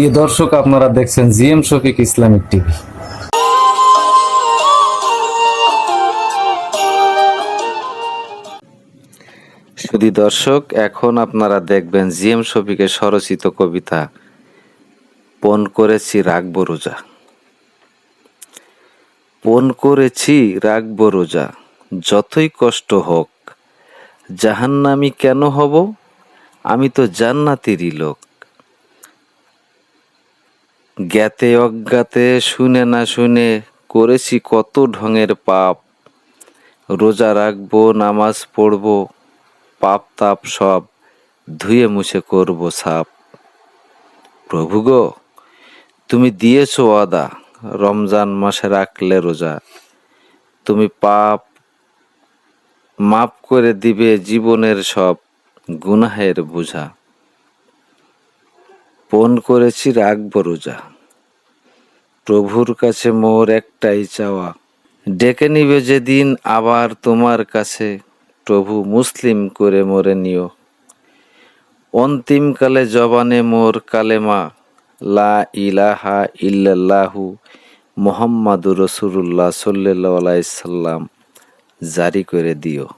প্রিয় দর্শক, আপনারা দেখছেন জিএম শফিক ইসলামিক টিভি। শুধু দর্শক, এখন আপনারা দেখবেন জিএম শফিকের স্বরচিত কবিতা পণ করেছি, রাখব রোজা। পণ করেছি, রাখব রোজা, যতই কষ্ট হোক, জাহান্নামি কেন হব? আমি তো জান্নাতেরই লোক। জ্ঞাতে অজ্ঞাতে শুনে না শুনে করেছি কত ঢঙের পাপ। রোজা রাখব, নামাজ পড়ব, পাপ তাপ সব ধুয়ে মুছে করব সাপ প্রভু গো, তুমি দিয়েছ ওয়াদা, রমজান মাসে রাখলে রোজা। তুমি পাপ মাপ করে দিবে জীবনের সব গুনাহের বোঝা। পণ করেছি রাখব রোজা। প্রভুর কাছে মোর একটাই চাওয়া, ডেকে নিবে যেদিন আবার তোমার কাছে, প্রভু মুসলিম করে মোরে নিও। অন্তিমকালে জবানে মোর কালেমা, লা ইলাহা ইল্লাল্লাহু মোহাম্মদুর রসুল্লাহ সাল্লাহ আলাইসাল্লাম জারি করে দিও।